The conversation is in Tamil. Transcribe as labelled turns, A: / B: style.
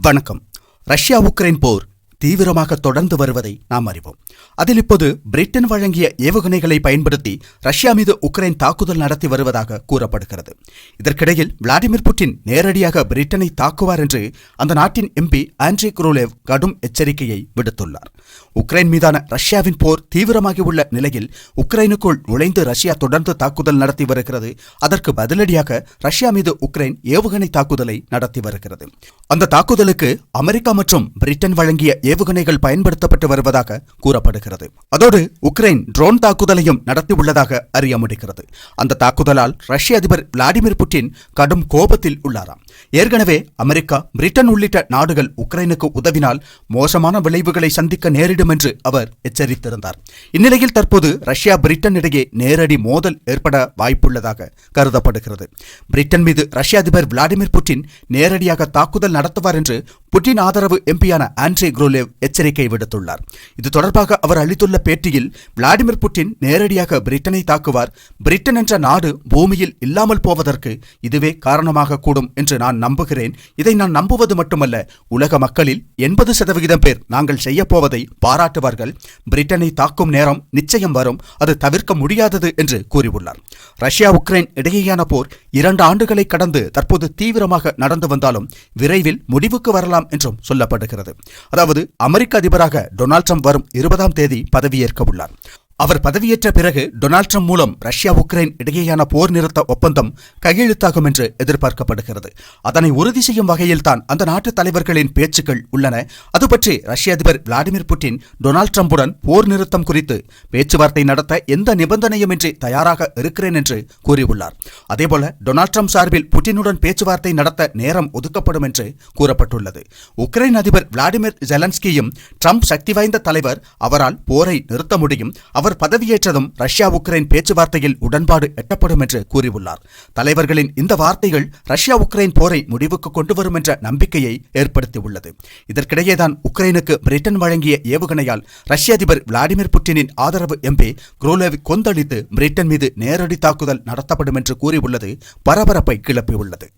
A: வணக்கம். ரஷ்யா உக்ரைன் போர் தீவிரமாக தொடர்ந்து வருவதை நாம் அறிவோம். அதில் இப்போது பிரிட்டன் வழங்கிய ஏவுகணைகளை பயன்படுத்தி ரஷ்யா மீது உக்ரைன் தாக்குதல் நடத்தி வருவதாக கூறப்படுகிறது. இதற்கிடையில் விளாடிமிர் புட்டின் நேரடியாக பிரிட்டனை தாக்குவார் என்று அந்த நாட்டின் எம்பி ஆண்ட்ரி குரோலேவ் கடும் எச்சரிக்கையை விடுத்துள்ளார். உக்ரைன் மீதான ரஷ்யாவின் போர் தீவிரமாகியுள்ள நிலையில் உக்ரைனுக்குள் நுழைந்து ரஷ்யா தொடர்ந்து தாக்குதல் நடத்தி வருகிறது. அதற்கு பதிலடியாக ரஷ்யா மீது உக்ரைன் ஏவுகணை தாக்குதலை நடத்தி வருகிறது. அந்த தாக்குதலுக்கு அமெரிக்கா மற்றும் பிரிட்டன் வழங்கிய ஏவுகணைகள் பயன்படுத்தப்பட்டு வருவதாக கூறப்படுகிறது. அதோடு உக்ரைன் ட்ரோன் தாக்குதலையும் நடத்தியுள்ளதாக அறிய முடிகிறது அந்த தாக்குதலால் ரஷ்ய அதிபர் விளாடிமிர் புட்டின் கடும் கோபத்தில் உள்ளாராம். ஏற்கனவே அமெரிக்கா பிரிட்டன் உள்ளிட்ட நாடுகள் உக்ரைனுக்கு உதவினால் மோசமான விளைவுகளை சந்திக்க நேரிடும் என்று அவர் எச்சரித்திருந்தார். இந்நிலையில் தற்போது ரஷ்யா பிரிட்டன் இடையே நேரடி மோதல் ஏற்பட வாய்ப்புள்ளதாக கருதப்படுகிறது. பிரிட்டன் மீது ரஷ்ய அதிபர் விளாடிமிர் புட்டின் நேரடியாக தாக்குதல் நடத்துவார் என்று புட்டின் ஆதரவு எம்பியான ஆண்ட்ரே குரோலேவ் எச்சரிக்கை விடுத்துள்ளார். இது தொடர்பாக அவர் அளித்துள்ள பேட்டியில் விளாடிமிர் புட்டின் நேரடியாக பிரிட்டனை தாக்குவார் பிரிட்டன் என்ற நாடு பூமியில் இல்லாமல் போவதற்கு இதுவே காரணமாக கூடும் என்று நான் நம்புகிறேன். இதை நான் நம்புவது மட்டுமல்ல உலக மக்களில் எண்பது சதவிகிதம் பேர் நாங்கள் செய்யப் போவதை பாராட்டுவார்கள். பிரிட்டனை தாக்கும் நேரம் நிச்சயம் வரும் அது தவிர்க்க முடியாதது என்று கூறியுள்ளார். ரஷ்யா உக்ரைன் இடையேயான போர் இரண்டு ஆண்டுகளை கடந்து தற்போது தீவிரமாக நடந்து வந்தாலும் விரைவில் முடிவுக்கு வரலாம் என்றும் சொல்லப்படுகிறது. அதாவது அமெரிக்க அதிபராக டொனால்ட் ட்ரம்ப் வரும் இருபதாம் தேதி பதவியேற்க உள்ளார். அவர் பதவியேற்ற பிறகு டொனால்ட் ட்ரம்ப் மூலம் ரஷ்யா உக்ரைன் இடையேயான போர் நிறுத்த ஒப்பந்தம் கையெழுத்தாகும் என்று எதிர்பார்க்கப்படுகிறது. அதனை உறுதி செய்யும் வகையில் தான் அந்த நாட்டு தலைவர்களின் பேச்சுக்கள் உள்ளன. அது பற்றி ரஷ்ய அதிபர் விளாடிமிர் புட்டின் டொனால்ட் ட்ரம்புடன் போர் நிறுத்தம் குறித்து பேச்சுவார்த்தை நடத்த எந்த நிபந்தனையுமின்றி தயாராக இருக்கிறேன் என்று கூறியுள்ளார். அதேபோல டொனால்ட் ட்ரம்ப் சார்பில் புட்டினுடன் பேச்சுவார்த்தை நடத்த நேரம் ஒதுக்கப்படும் என்று கூறப்பட்டுள்ளது. உக்ரைன் அதிபர் விளாடிமிர் ஜெலன்ஸ்கியும் ட்ரம்ப் சக்தி வாய்ந்த தலைவர் அவரால் போரை நிறுத்த முடியும். அவர் அவர் பதவியேற்றதும் ரஷ்யா உக்ரைன் பேச்சுவார்த்தையில் உடன்பாடு எட்டப்படும் என்று கூறியுள்ளார். தலைவர்களின் இந்த வார்த்தைகள் ரஷ்யா உக்ரைன் போரை முடிவுக்கு கொண்டு வரும் என்ற நம்பிக்கையை ஏற்படுத்தியுள்ளது. இதற்கிடையேதான் உக்ரைனுக்கு பிரிட்டன் வழங்கிய ஏவுகணையால் ரஷ்ய அதிபர் விளாடிமிர் புட்டினின் ஆதரவு எம்பி குரோலேவ் கொந்தளித்து பிரிட்டன் மீது நேரடி தாக்குதல் நடத்தப்படும் என்று கூறியுள்ளது பரபரப்பை கிளப்பியுள்ளது.